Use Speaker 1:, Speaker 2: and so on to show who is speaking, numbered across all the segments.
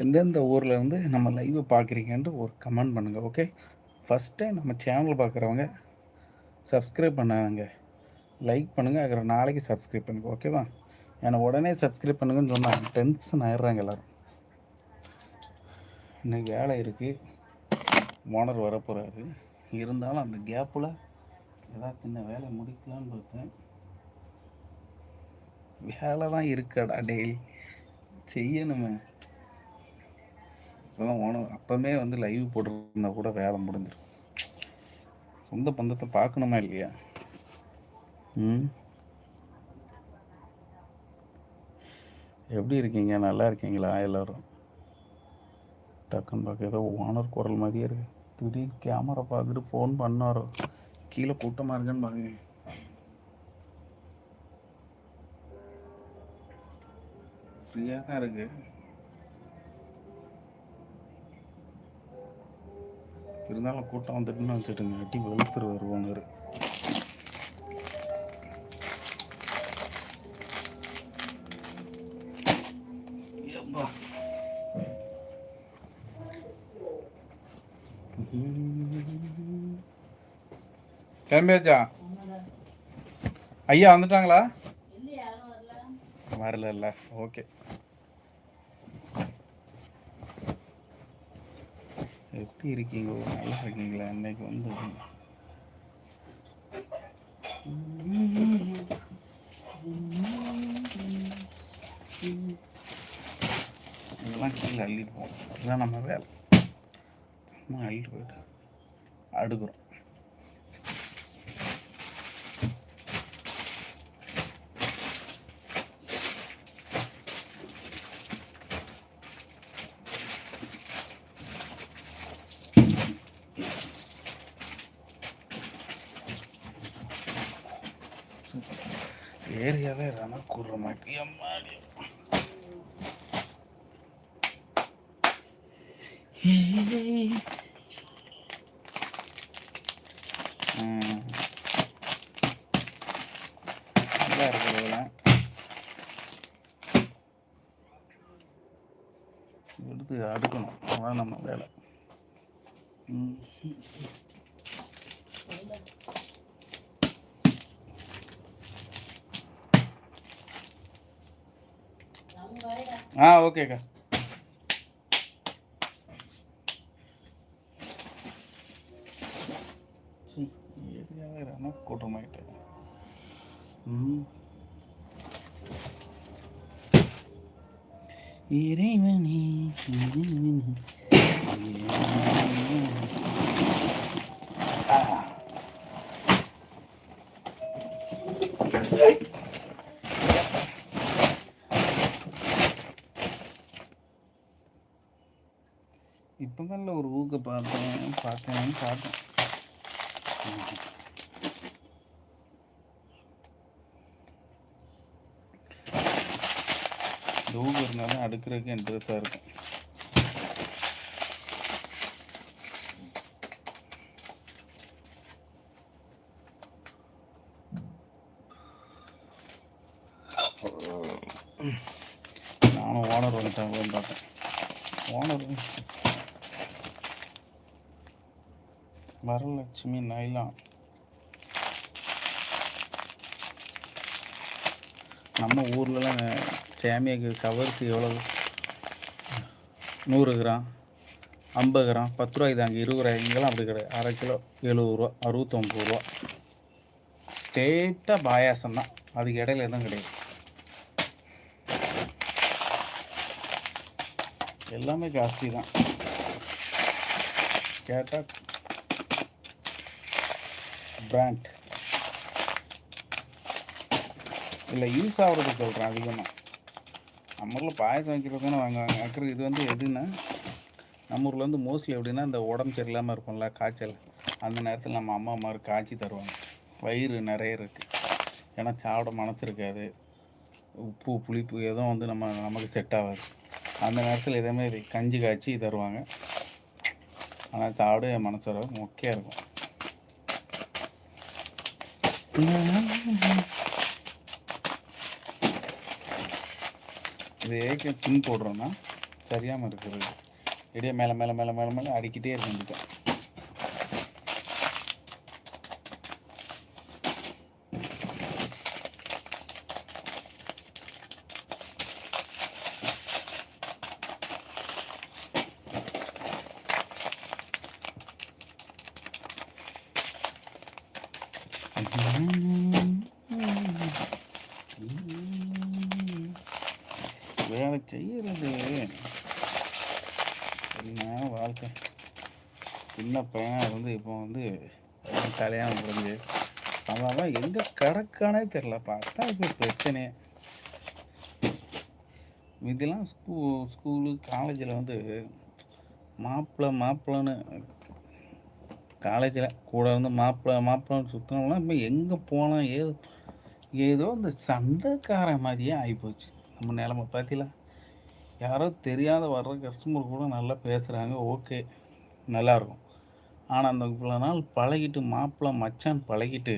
Speaker 1: எந்தெந்த ஊரில் இருந்து நம்ம லைவை பார்க்குறீங்கன்ட்டு ஒரு கமெண்ட் பண்ணுங்கள் ஓகே ஃபஸ்ட்டு நம்ம சேனல் பார்க்குறவங்க சப்ஸ்கிரைப் பண்ணாதங்க லைக் பண்ணுங்கள் அப்புறம் நாளைக்கு சப்ஸ்கிரைப் பண்ணுங்கள் ஓகேவா என்னை உடனே சப்ஸ்கிரைப் பண்ணுங்கன்னு சொன்னால் டென்ஷன் ஆயிடுறாங்க எல்லோரும் இன்னைக்கு வேலை இருக்குது ஓனர் வரப்போகிறாரு இருந்தாலும் அந்த கேப்பில் ஏதாவது சின்ன வேலை முடிக்கலான்னு பார்த்தேன் வேலை தான் இருக்கடா டெய்லி செய்யணுமே இப்போதான் ஓன அப்போமே வந்து லைவ் போட்டிருந்தா கூட வேலை முடிஞ்சிடும் சொந்த பந்தத்தை பார்க்கணுமா இல்லையா ம் எப்படி இருக்கீங்க நல்லா இருக்கீங்களா எல்லோரும் டக்குன்னு பார்க்க ஏதோ ஓனர் குரல் மாதிரியே இருக்கு திடீர் கேமரா பார்த்துட்டு ஃபோன் பண்ணாரோ கீழே கூட்டமாக இருக்குன்னு பாருங்க ஃப்ரீயாக தான் இருக்குது இருந்தாலும் கூட்டம் வந்துட்டுன்னு வச்சுட்டுங்க அட்டி வெளுத்துரு வருவாங்க கிளம்பியாச்சா ஐயா வந்துட்டாங்களா வரல இல்லை ஓகே எப்படி இருக்கீங்க நல்லா இருக்கீங்களா இன்னைக்கு வந்து இதெல்லாம் கீழே அள்ளிட்டு போகணும் இதுதான் நம்ம வேலை சும்மா அள்ளிட்டு போயிட்டு அடுக்கிறோம் குருமட்டி அம்மாடி hmm. எடுத்து அடுக்கணும் அதான் நம்ம வேலை ம் ఓకేగా కుటుంబైట ఏరేమని Hey! பார்த்தேன் பார்த்தேன் பார்த்தேன் தூரம் இருந்தாலும் அடுக்கிறதுக்கு இன்ட்ரெஸ்ட்டாக இருக்கும் லட்சுமி நைலாம் நம்ம ஊர்லலாம் சேமியாக்கு கவருக்கு எவ்வளோ நூறு கிராம் ஐம்பது கிராம் பத்து ரூபாய்க்கு தாங்க இருபது ரூபாய் இங்கெல்லாம் அப்படி கிடையாது அரை கிலோ எழுபது ரூபா அறுபத்தொம்பது ரூபா ஸ்டேட்டாக பாயாசம் தான் அதுக்கு இடையில எதுவும் கிடையாது எல்லாமே ஜாஸ்தி தான் கேட்டால் பிராண்ட் இல்லை யூஸ் ஆகிறது சொல்கிறேன் அதிகமாக நம்ம ஊரில் பாயசம் வைக்கிறது தானே வாங்குவாங்க ஆக்சுவலி இது வந்து எதுன்னா நம்ம ஊரில் வந்து மோஸ்ட்லி எப்படின்னா இந்த உடம்பு சரியில்லாமல் இருக்கும்ல காய்ச்சல் அந்த நேரத்தில் நம்ம அம்மா அம்மா காய்ச்சி தருவாங்க வயிறு நிறைய இருக்குது ஏன்னா சாப்பிட மனசு இருக்காது உப்பு புளிப்பு எதுவும் வந்து நம்ம நமக்கு செட் ஆகாது அந்த நேரத்தில் இதேமாதிரி கஞ்சி காய்ச்சி தருவாங்க ஆனால் சாப்பிட மனசு வர மொக்கையாக இருக்கும் இது ஏகே பின் போடுறோன்னா சரியாமல் இருக்கிறது இடையே மேலே மேலே மேலே மேலே மேலே அடிக்கிட்டே இருக்கு கல்யாணம் முடிஞ்சு அவங்களாம் எங்கே கிடக்கானே தெரில பார்த்தா இப்போ பிரச்சனை இதெல்லாம் ஸ்கூ ஸ்கூலு காலேஜில் வந்து மாப்பிள்ளை மாப்பிள்ளன்னு காலேஜில் கூட இருந்து மாப்பிள்ளை மாப்பிள்ளன்னு சுற்றினோம்லாம் இப்போ எங்கே போனோம் ஏதோ ஏதோ இந்த சண்டைக்காரன் மாதிரியே ஆகிப்போச்சு நம்ம நிலமை பார்த்தீங்களா யாரோ தெரியாத வர்ற கஸ்டமர் கூட நல்லா பேசுகிறாங்க ஓகே நல்லாயிருக்கும் ஆனால் அந்த இவ்வளோ நாள் பழகிட்டு மாப்பிள்ள மச்சான் பழகிட்டு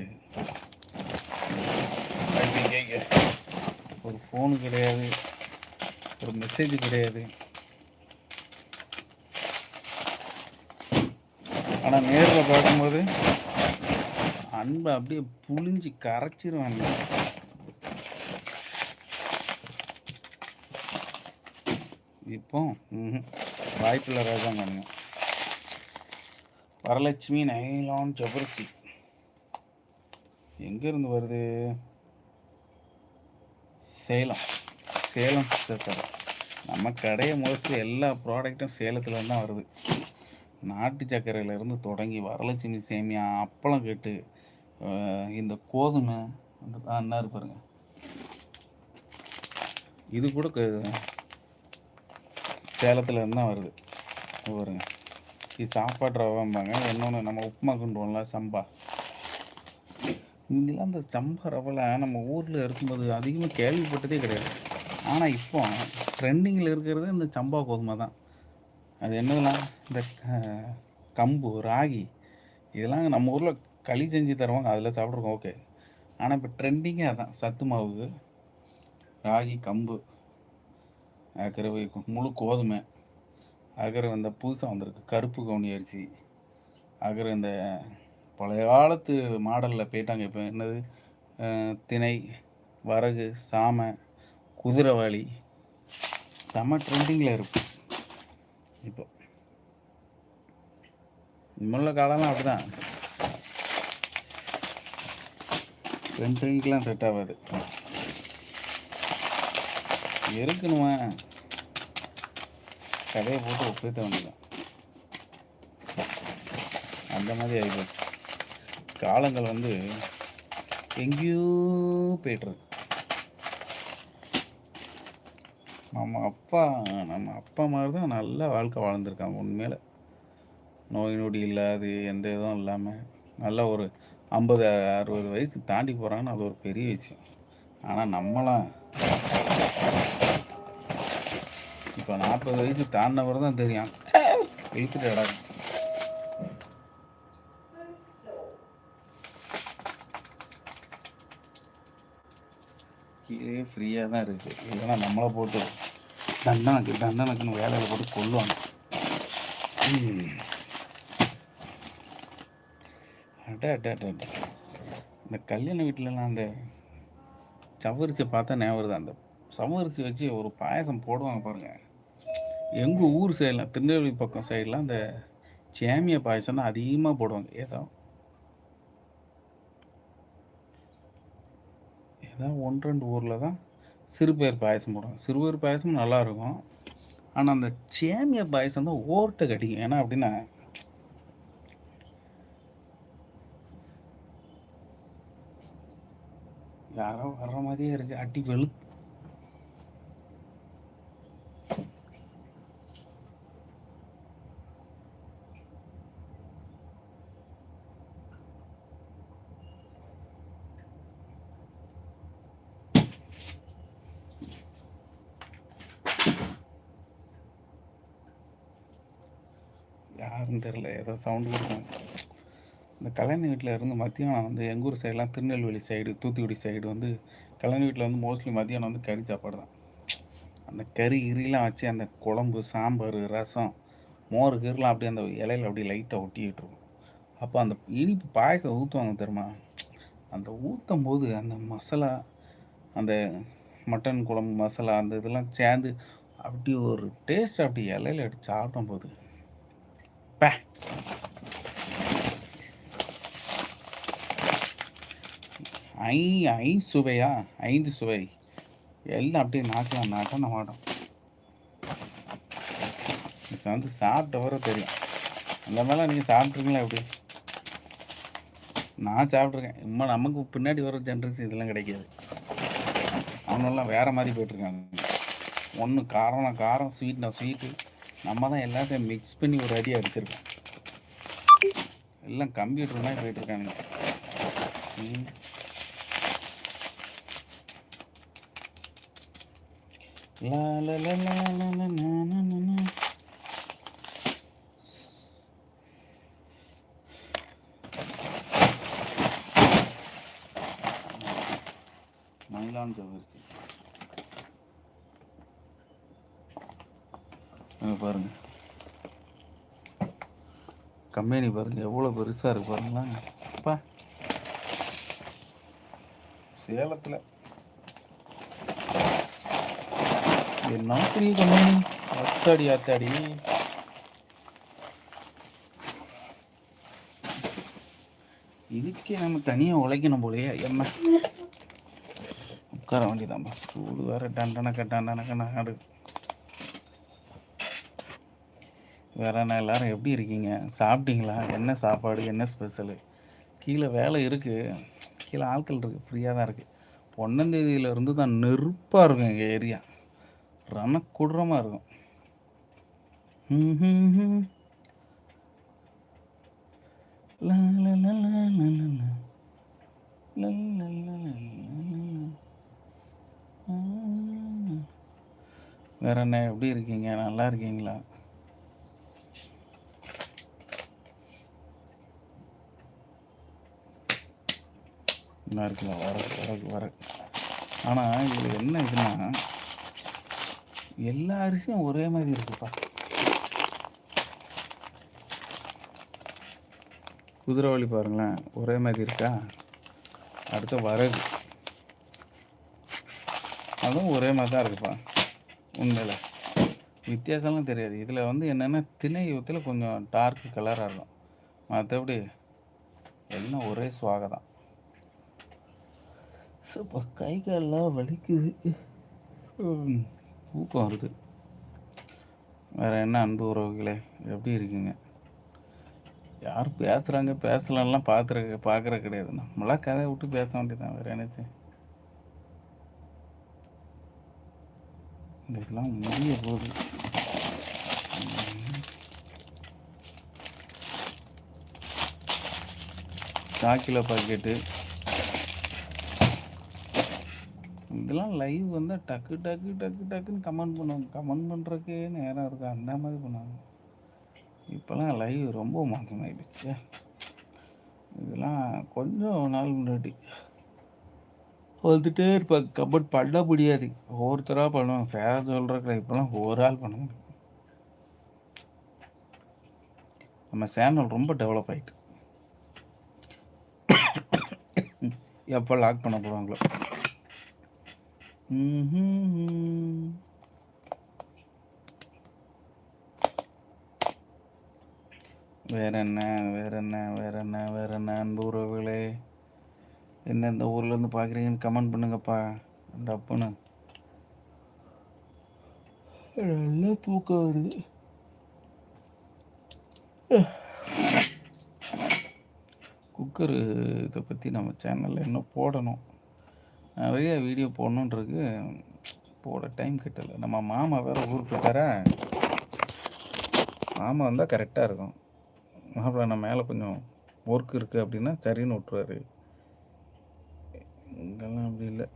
Speaker 1: ஒரு ஃபோனு கிடையாது ஒரு மெசேஜ் கிடையாது ஆனால் நேரில் பார்க்கும்போது அன்பை அப்படியே புழிஞ்சு கரைச்சிருவாங்க இப்போ வாய்ப்பில்லை ராஜா பண்ணுங்க வரலட்சுமி நைலான் ஜபர்சி எங்கேருந்து வருது சேலம் சேலம் கடை நம்ம கடையை மோஸ்ட்லி எல்லா ப்ராடக்ட்டும் சேலத்தில் தான் வருது நாட்டு சர்க்கரையிலேருந்து தொடங்கி வரலட்சுமி சேமியா அப்பளம் கேட்டு இந்த கோதுமை என்ன இருப்பாருங்க இது கூட சேலத்துலேருந்து தான் வருது பாருங்கள் இது சாப்பாடு ரவாம்பாங்க இன்னொன்று நம்ம உப்புமா குண்டுவோம்ல சம்பா இங்கெல்லாம் அந்த சம்பா ரவலை நம்ம ஊரில் இருக்கும்போது அதிகமாக கேள்விப்பட்டதே கிடையாது ஆனால் இப்போ ட்ரெண்டிங்கில் இருக்கிறது இந்த சம்பா கோதுமை தான் அது என்னதுலாம் இந்த கம்பு ராகி இதெல்லாம் நம்ம ஊரில் களி செஞ்சு தருவாங்க அதில் சாப்பிட்ருக்கோம் ஓகே ஆனால் இப்போ ட்ரெண்டிங்கே அதுதான் சத்து மாவுக்கு ராகி கம்பு பிறகு முழு கோதுமை அகரை இந்த புதுசாக வந்திருக்கு கருப்பு கவுனி அரிசி அகர் இந்த பழைய காலத்து மாடலில் போயிட்டாங்க இப்போ என்னது திணை வரகு சாமை குதிரைவாளி செம ட்ரெண்டிங்கில் இருக்கும் இப்போ முன்ன காலம்லாம் அப்படி தான் ட்ரெண்டிங்லாம் செட் ஆகாது இருக்கணுமா கதையை போட்டு உப்பே வேண்டியதான் அந்த மாதிரி ஆகிப்போச்சு காலங்கள் வந்து எங்கேயோ போய்ட்டுருது நம்ம அப்பா நம்ம அப்பா மாதிரி தான் நல்ல வாழ்க்கை வாழ்ந்துருக்காங்க உண்மையில் நோய் நொடி இல்லாது எந்த இதுவும் இல்லாமல் நல்ல ஒரு ஐம்பது அறுபது வயசு தாண்டி போகிறாங்கன்னு அது ஒரு பெரிய விஷயம் ஆனால் நம்மளாம் இப்போ நாற்பது வயசு தாண்டினவர் தான் தெரியும் இழுத்துட்டு கீழே ஃப்ரீயாக தான் இருக்குது இல்லைன்னா நம்மளை போட்டு தண்டனைக்கு தண்டனைக்குன்னு வேலையில் போட்டு கொள்ளுவாங்க அட அட்டே அட இந்த கல்யாண வீட்டிலலாம் அந்த சவரிசை பார்த்தா ஞாபகம் தான் அந்த சவரிசி வச்சு ஒரு பாயசம் போடுவாங்க பாருங்கள் எங்கள் ஊர் சைடெலாம் திருநெல்வேலி பக்கம் சைடெலாம் அந்த சேமியா பாயசம் தான் அதிகமாக போடுவாங்க ஏதோ ஏதோ ஒன்று ரெண்டு ஊரில் தான் சிறுபயர் பாயசம் போடுவாங்க சிறுபயர் பாயசம் நல்லாயிருக்கும் ஆனால் அந்த சேமியா பாயசம் தான் ஓர்ட்டை கடிக்கும் ஏன்னா அப்படின்னா யாரோ வர்ற மாதிரியே இருக்குது அடி வெளுத்து தெரியல தெரில ஏதோ சவுண்டு இருக்கும் இந்த கல்யாணி வீட்டில் இருந்து மத்தியானம் வந்து எங்கள் ஊர் சைடெலாம் திருநெல்வேலி சைடு தூத்துக்குடி சைடு வந்து கல்யாணி வீட்டில் வந்து மோஸ்ட்லி மத்தியானம் வந்து கறி சாப்பாடு தான் அந்த கறி இறிலாம் வச்சு அந்த குழம்பு சாம்பார் ரசம் மோர் கீரெலாம் அப்படியே அந்த இலையில் அப்படியே லைட்டாக ஒட்டிக்கிட்டு இருக்கும் அப்போ அந்த இனிப்பு பாயசம் ஊற்றுவாங்க தெரியுமா அந்த ஊற்றும் போது அந்த மசாலா அந்த மட்டன் குழம்பு மசாலா அந்த இதெல்லாம் சேர்ந்து அப்படி ஒரு டேஸ்ட் அப்படி இலையில் எடுத்து சாப்பிடும் போது ไป ஐ ஐ சுவையா ஐந்து சுவை எல்லாம் அப்படியே நாட்டம் நாட்டம் நம்ம ஆட்டோம் வந்து சாப்பிட்ட வர தெரியும் அந்த மாதிரிலாம் நீங்கள் சாப்பிட்ருக்கீங்களா எப்படி நான் சாப்பிட்ருக்கேன் இம்மா நமக்கு பின்னாடி வர ஜென்ரேஷன் இதெல்லாம் கிடைக்காது அவனெல்லாம் வேறு மாதிரி போயிட்டுருக்காங்க ஒன்று காரம்னா காரம் ஸ்வீட்னா ஸ்வீட்டு நம்ம தான் எல்லாத்தையும் மிக்ஸ் பண்ணி ஒரு அடி அடிச்சிருக்கோம் எல்லாம் கம்ப்யூட்டர் மாதிரி போயிட்டுருக்கானுங்க மயிலான் சவரிசி இங்கே பாருங்கள் கம்பெனி பாருங்கள் எவ்வளோ பெருசாக இருக்குது பாருங்களா அப்பா சேலத்தில் என்ன பெரிய கம்பெனி அத்தாடி அத்தாடி இதுக்கே நம்ம தனியாக உழைக்கணும் போலயே என்ன உட்கார வேண்டியதான் ஸ்டூல் வேறு டண்டனக்க டண்டனக்க நாடு வேறண்ணா எல்லாரும் எப்படி இருக்கீங்க சாப்பிட்டீங்களா என்ன சாப்பாடு என்ன ஸ்பெஷலு கீழே வேலை இருக்குது கீழே ஆட்கள் இருக்குது ஃப்ரீயாக தான் இருக்குது ஒன்றாந்தேதியிலேருந்து தான் நெருப்பாக இருக்கும் எங்கள் ஏரியா குடுறமாக இருக்கும் வேற என்ன எப்படி இருக்கீங்க நல்லா இருக்கீங்களா இப்படிலாம் இருக்கலாம் வர வர வர ஆனால் இதில் என்ன இதுன்னா எல்லா அரிசியும் ஒரே மாதிரி இருக்குப்பா குதிரவாளி பாருங்களேன் ஒரே மாதிரி இருக்கா அடுத்த வரகு அதுவும் ஒரே மாதிரி தான் இருக்குப்பா உண்மையில் வித்தியாசம்லாம் தெரியாது இதில் வந்து என்னென்னா திணை யுத்தத்தில் கொஞ்சம் டார்க் கலராக இருக்கும் மற்றபடி எல்லாம் ஒரே சுவாக தான் சூப்பா கை காலெலாம் வலிக்குது ஊக்கம் வருது வேறு என்ன அன்பு உறவுகளே எப்படி இருக்குங்க யார் பேசுகிறாங்க பேசலாம்லாம் பார்த்துருக்க பார்க்குற கிடையாது நம்மளாம் கதையை விட்டு பேச வேண்டியதான் வேறு என்னச்சு இதெல்லாம் முடிய போகுது காக்கிலோ பாக்கெட்டு இதெல்லாம் லைவ் வந்து டக்கு டக்கு டக்கு டக்குன்னு கமெண்ட் பண்ணுவாங்க கமெண்ட் பண்ணுறக்கே நேரம் இருக்கா அந்த மாதிரி பண்ணுவாங்க இப்போல்லாம் லைவ் ரொம்ப மோசமாயிடுச்சு இதெல்லாம் கொஞ்சம் நாள் முன்னாடி வந்துட்டே இருப்பாங்க கபட் பண்ண முடியாது ஒவ்வொருத்தராக பண்ணுவாங்க ஃபேர் சொல்கிறக்கில் இப்போலாம் ஒரு ஆள் பண்ண முடியும் நம்ம சேனல் ரொம்ப டெவலப் ஆகிட்டு எப்போ லாக் பண்ண போகிறாங்களோ வேற என்ன வேற என்ன வேற என்ன வேற என்ன அன்பு உறவுகளே எந்தெந்த ஊர்லேருந்து பார்க்குறீங்கன்னு கமெண்ட் பண்ணுங்கப்பா டப்புன்னு நல்லா தூக்கம் வருது குக்கரு இதை பற்றி நம்ம சேனலில் இன்னும் போடணும் நிறைய வீடியோ போடணுன்றது போட டைம் கிட்டலை நம்ம மாமா வேறு ஊருக்கு போயிட்டாரா மாமா வந்தால் கரெக்டாக இருக்கும் மாப்பிள்ள நம்ம மேலே கொஞ்சம் ஒர்க் இருக்குது அப்படின்னா சரின்னு விட்டுருவாரு இங்கெல்லாம் அப்படி இல்லை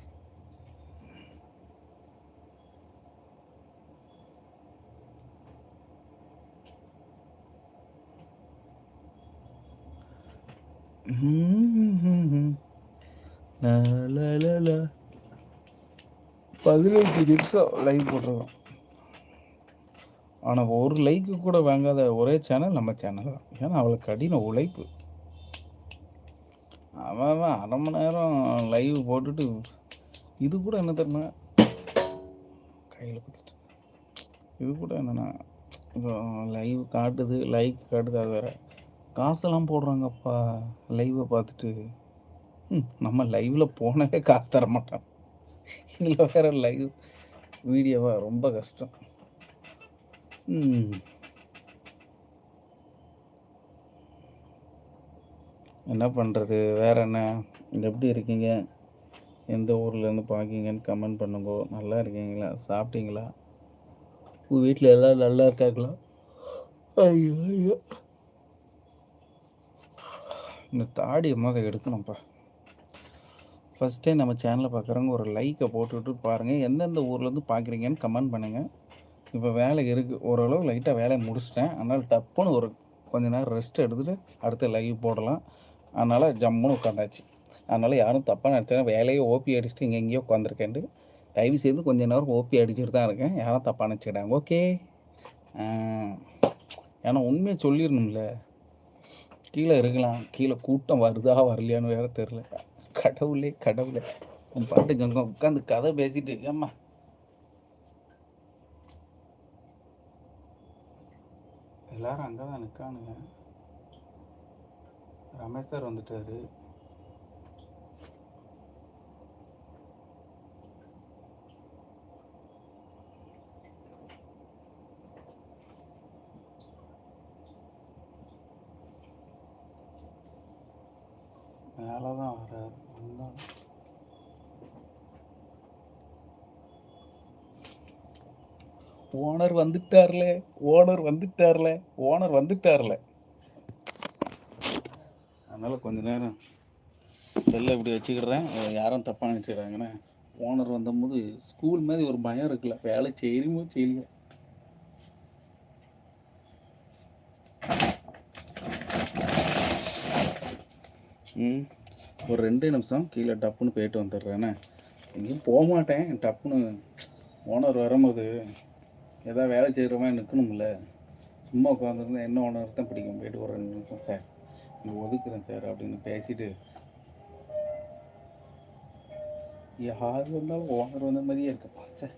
Speaker 1: Mm-hmm. பதினெட்டு நிமிஷம் லைவ் போட்டிருக்கோம் ஆனால் ஒரு லைக்கு கூட வாங்காத ஒரே சேனல் நம்ம சேனல் தான் ஏன்னா அவளுக்கு கடின உழைப்பு அவன் அரை மணி நேரம் லைவ் போட்டுட்டு இது கூட என்ன தெரியுமா கையில் குத்துச்சு இது கூட என்னென்னா இப்போ லைவ் காட்டுது லைக் காட்டுது அது வேறு காசெல்லாம் போடுறாங்கப்பா லைவை பார்த்துட்டு நம்ம லைவில் போனவே காசு தர மாட்டோம் இதில் வேறு லைவ் வீடியோவாக ரொம்ப கஷ்டம் என்ன பண்ணுறது வேறு என்ன எப்படி இருக்கீங்க எந்த ஊர்லேருந்து பார்க்கீங்கன்னு கமெண்ட் பண்ணுங்க நல்லா இருக்கீங்களா சாப்பிட்டீங்களா உங்கள் வீட்டில் எல்லாம் நல்லா இருக்காங்களா ஐயோ ஐயோ இந்த தாடியை மொதல் எடுக்கணும்ப்பா ஃபஸ்ட் டைம் நம்ம சேனலை பார்க்குறவங்க ஒரு லைக்கை போட்டுவிட்டு பாருங்கள் எந்தெந்த ஊர்லேருந்து பார்க்குறீங்கன்னு கமெண்ட் பண்ணுங்கள் இப்போ வேலை இருக்குது ஓரளவு லைட்டாக வேலையை முடிச்சிட்டேன் அதனால் டப்புன்னு ஒரு கொஞ்ச நேரம் ரெஸ்ட் எடுத்துகிட்டு அடுத்த லைவ் போடலாம் அதனால் ஜம்முன்னு உட்காந்தாச்சு அதனால் யாரும் தப்பாக நினச்சா வேலையை ஓபி அடிச்சுட்டு இங்கே எங்கேயோ உட்காந்துருக்கேன்ட்டு தயவு செய்து கொஞ்ச நேரம் ஓபி அடிச்சுட்டு தான் இருக்கேன் யாரும் தப்பாக நினச்சிக்கிட்டாங்க ஓகே ஏன்னா உண்மையை சொல்லிடணும்ல கீழே இருக்கலாம் கீழே கூட்டம் வருதா வரலையான்னு வேறு தெரில கடவுளே கடவுளே உன் பாட்டுக்கு அங்கே உட்காந்து கதை பேசிட்டு இருக்கம்மா எல்லாரும் அங்கே தான் நிற்கானுங்க ரமேஷ் சார் வந்துட்டாரு மேலே தான் வர்றாரு இருந்தாலும் ஓனர் வந்துட்டார்ல ஓனர் வந்துட்டார்ல ஓனர் வந்துட்டார்ல அதனால் கொஞ்ச நேரம் செல்லை இப்படி வச்சுக்கிடுறேன் யாரும் தப்பாக நினச்சிக்கிறாங்கண்ணே ஓனர் வந்தபோது ஸ்கூல் மாதிரி ஒரு பயம் இருக்குல்ல வேலை செய்யுமோ செய்யல ம் ஒரு ரெண்டு நிமிஷம் கீழே டப்புன்னு போயிட்டு வந்துடுறேண்ணே எங்கேயும் போக மாட்டேன் டப்புன்னு ஓனர் வரும்போது எதாவது வேலை செய்கிற நிற்கணும்ல சும்மா உட்காந்துருந்தா என்ன ஓனர் தான் பிடிக்கும் போயிட்டு ஒரு ரெண்டு நிமிஷம் சார் நான் ஒதுக்குறேன் சார் அப்படின்னு பேசிட்டு யார் வந்தாலும் ஓனர் வந்த மாதிரியே இருக்கப்பா சார்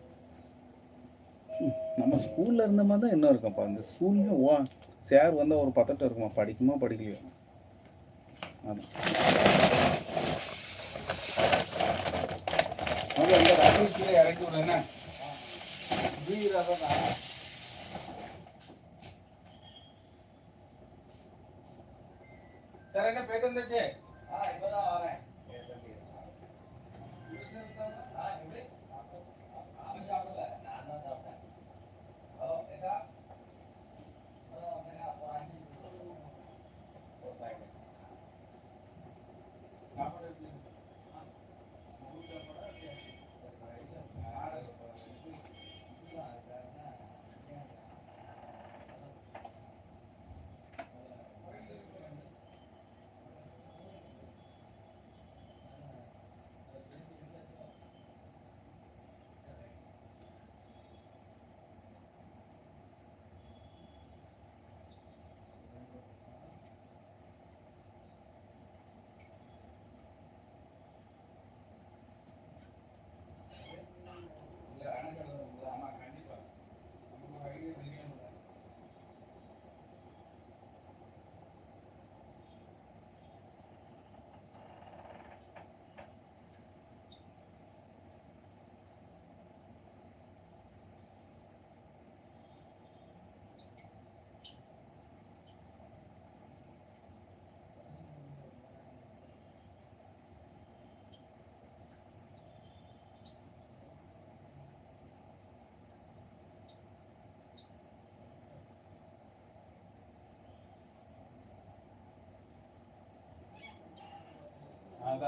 Speaker 1: நம்ம ஸ்கூலில் இருந்த மாதிரி தான் இன்னும் இருக்கப்பா இந்த ஸ்கூல்லேயும் ஓ சார் வந்தால் ஒரு பத்தட்டம் இருக்குமா படிக்குமா படிக்கலையோ அதான் சரி என்ன பேட்டு வந்துச்சு ஆ இப்பதான் வரேன்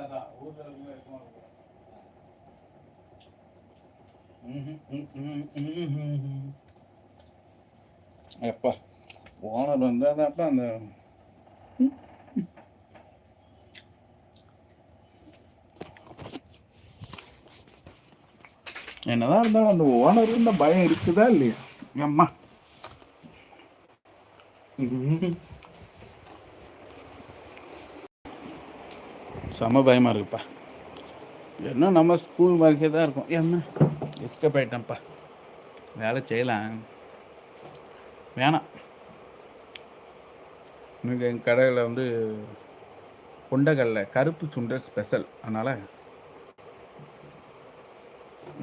Speaker 1: அதான் ஓனர் வந்தால் தான்ப்பா அந்த என்னதான் இருந்தாலும் அந்த ஓனர் இந்த பயம் இருக்குதா இல்லையா அம்மா செம பயமாக இருக்குப்பா என்ன நம்ம ஸ்கூல் மாதிரியே தான் இருக்கும் என்ன எஸ்கேப் ஆகிட்டேன்ப்பா வேலை செய்யலாம் வேணாம் இன்னைக்கு எங்கள் கடையில் வந்து கொண்டகல்ல கருப்பு சுண்டல் ஸ்பெஷல் அதனால்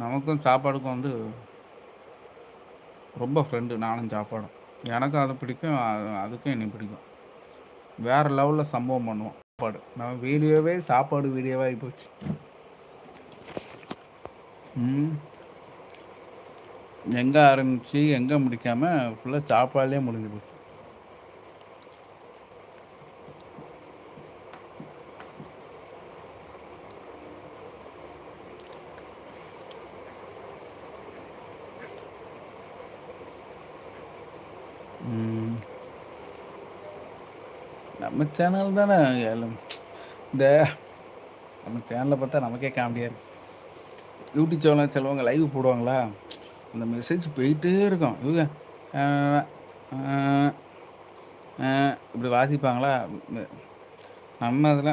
Speaker 1: நமக்கும் சாப்பாடுக்கும் வந்து ரொம்ப ஃப்ரெண்டு நானும் சாப்பாடும் எனக்கும் அதை பிடிக்கும் அதுக்கும் என்னை பிடிக்கும் வேறு லெவலில் சம்பவம் பண்ணுவோம் சாப்பாடு நம்ம வீடியோவே சாப்பாடு வீடியோவாக போச்சு எங்கே ஆரம்பித்து எங்கே முடிக்காமல் ஃபுல்லாக சாப்பாடுலேயே முடிஞ்சு போச்சு ம் நம்ம சேனல் தானே இந்த நம்ம சேனலை பார்த்தா நமக்கே காமெடியாக இருக்கு யூடியூப் சேனலில் செல்வங்க லைவ் போடுவாங்களா அந்த மெசேஜ் போயிட்டே இருக்கும் இவங்க இப்படி வாசிப்பாங்களா நம்ம அதில்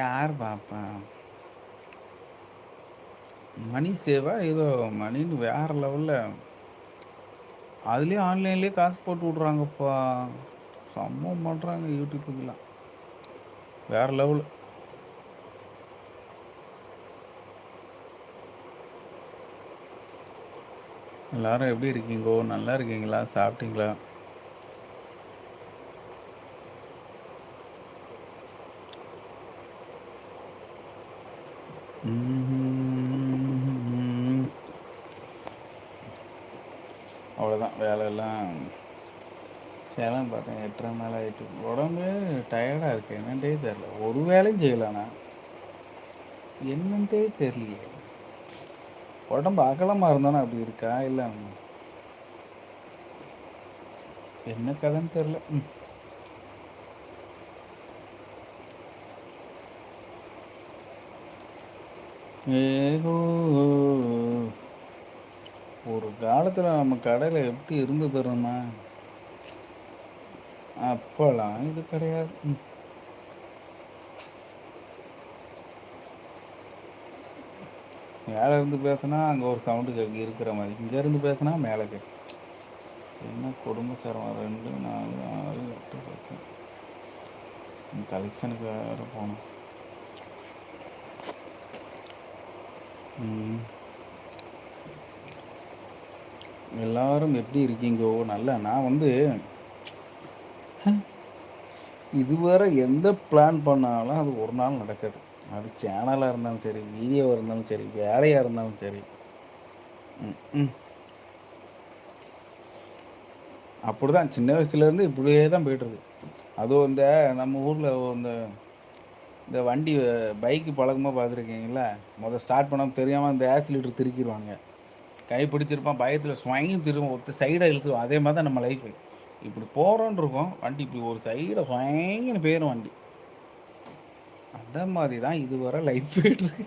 Speaker 1: யார் பாப்பா மணி சேவா ஏதோ மணின்னு வேறு லெவலில் அதுலேயும் ஆன்லைன்லேயே காசு போட்டு விட்றாங்கப்பா செம்ம பண்ணுறாங்க யூடியூப்புக்கெல்லாம் வேறு லெவல் எல்லோரும் எப்படி இருக்கீங்கோ நல்லா இருக்கீங்களா சாப்பிட்டீங்களா அவ்வளோதான் வேலையெல்லாம் சேலம் பார்த்தேன் எட்டரை மேலே ஆகிட்டு உடம்பு டயர்டாக இருக்குது என்னன்ட்டே தெரில ஒரு வேலையும் செய்யலாண்ணா என்னன்ட்டே தெரியலையே உடம்பு அகலமாக இருந்தானா அப்படி இருக்கா இல்லை என்ன கதைன்னு தெரில ம் ஏகோ ஒரு காலத்தில் நம்ம கடையில் எப்படி இருந்து தருணுமா அப்போலாம் இது கிடையாது மேலே இருந்து பேசுனா அங்கே ஒரு சவுண்டு கேட்க இருக்கிற மாதிரி இங்கேருந்து பேசுனா மேலே கேட்க என்ன குடும்ப சிரமம் ரெண்டு நாலு ஆறு எட்டு பத்து கலெக்ஷனுக்கு வேறு போகணும் எல்லாரும் எப்படி இருக்கீங்கோ நல்ல நான் வந்து இதுவரை எந்த பிளான் பண்ணாலும் அது ஒரு நாள் நடக்குது அது சேனலாக இருந்தாலும் சரி வீடியோவாக இருந்தாலும் சரி வேலையாக இருந்தாலும் சரி அப்படி தான் சின்ன வயசுலேருந்து இப்படியே தான் போய்ட்டுருது அதுவும் இந்த நம்ம ஊரில் இந்த இந்த வண்டி பைக்கு பழக்கமாக பார்த்துருக்கீங்களா முதல் ஸ்டார்ட் பண்ணாமல் தெரியாமல் இந்த லிட்டர் திருக்கிடுவாங்க கை பிடிச்சிருப்பான் பயத்தில் ஸ்வயங்கி திரும்ப ஒத்து சைடாக இழுத்துருவோம் அதே மாதிரி தான் நம்ம லைஃப்பு இப்படி போகிறோன்னு இருக்கும் வண்டி இப்படி ஒரு சைடில் பயங்கர போயிடும் வண்டி அந்த மாதிரி தான் இதுவரை லைஃப் போயிட்டுருக்கு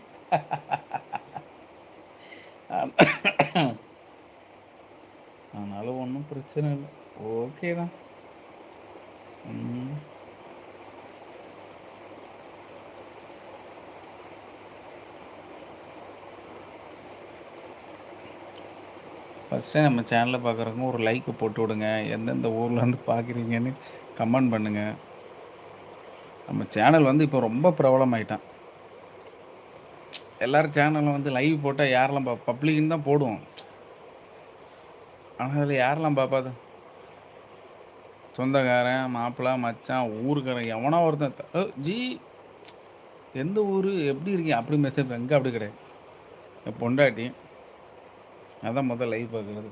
Speaker 1: அதனால் ஒன்றும் பிரச்சனை இல்லை ஓகே தான் ஃபஸ்ட்டு நம்ம சேனலை பார்க்குறவங்க ஒரு லைக்கு போட்டு விடுங்க எந்தெந்த ஊர்லேருந்து பார்க்குறீங்கன்னு கமெண்ட் பண்ணுங்கள் நம்ம சேனல் வந்து இப்போ ரொம்ப பிரபலமாயிட்டான் எல்லோரும் சேனலில் வந்து லைவ் போட்டால் யாரெல்லாம் பா பப்ளிக்னு தான் போடுவோம் ஆனால் அதில் யாரெல்லாம் பார்ப்பாது சொந்தக்காரன் மாப்பிள்ளை மச்சான் ஊருக்காரன் எவனோ ஒருத்தன் ஜி எந்த ஊர் எப்படி இருக்கீங்க அப்படி மெசேஜ் எங்கே அப்படி கிடையாது பொண்டாட்டி அதுதான் மொதல் லைவ் பார்க்குறது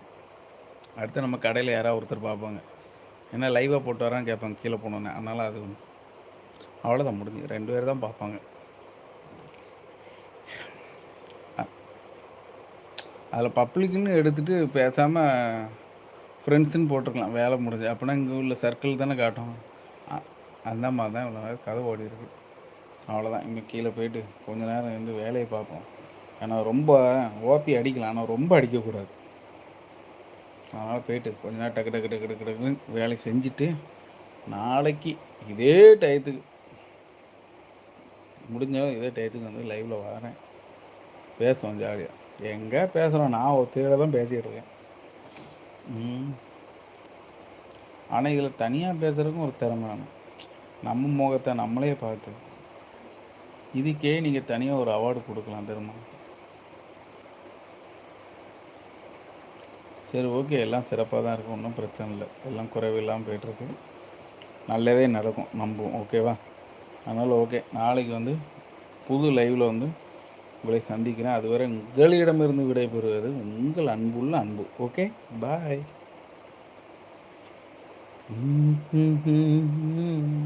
Speaker 1: அடுத்து நம்ம கடையில் யாராவது ஒருத்தர் பார்ப்பாங்க ஏன்னா லைவாக போட்டு வரான்னு கேட்பாங்க கீழே போனோன்னே அதனால் அது ஒன்று அவ்வளோதான் முடிஞ்சு ரெண்டு பேர் தான் பார்ப்பாங்க அதில் பப்ளிக்னு எடுத்துகிட்டு பேசாமல் ஃப்ரெண்ட்ஸுன்னு போட்டிருக்கலாம் வேலை முடிஞ்சு அப்படின்னா இங்கே உள்ள சர்க்கிள் தானே காட்டும் அந்த மாதிரி தான் இவ்வளோ நேரம் கதை ஓடி இருக்குது அவ்வளோதான் இங்கே கீழே போயிட்டு கொஞ்சம் நேரம் வந்து வேலையை பார்ப்போம் ஏன்னா ரொம்ப ஓபி அடிக்கலாம் ஆனால் ரொம்ப அடிக்கக்கூடாது அதனால் போயிட்டு கொஞ்ச நேரம் டக்கு டக்கு டக்கு டக்கு டக்குன்னு வேலை செஞ்சுட்டு நாளைக்கு இதே டயத்துக்கு முடிஞ்சாலும் இதே டயத்துக்கு வந்து லைவில் வரேன் பேசுவோம் ஜாலியாக எங்கே பேசுகிறோம் நான் தேவை தான் பேசிகிட்டு இருக்கேன் ஆனால் இதில் தனியாக பேசுகிறதுக்கும் ஒரு திறமை வேணும் நம்ம முகத்தை நம்மளே பார்த்து இதுக்கே நீங்கள் தனியாக ஒரு அவார்டு கொடுக்கலாம் தெரியுமா சரி ஓகே எல்லாம் சிறப்பாக தான் இருக்கும் ஒன்றும் பிரச்சனை இல்லை எல்லாம் குறைவில்லாமல் போயிட்டுருக்கு நல்லதே நடக்கும் நம்புவோம் ஓகேவா அதனால் ஓகே நாளைக்கு வந்து புது லைவில் வந்து உங்களை சந்திக்கிறேன் அதுவரை உங்களிடமிருந்து விடைபெறுவது உங்கள் அன்புள்ள அன்பு ஓகே பாய் ம்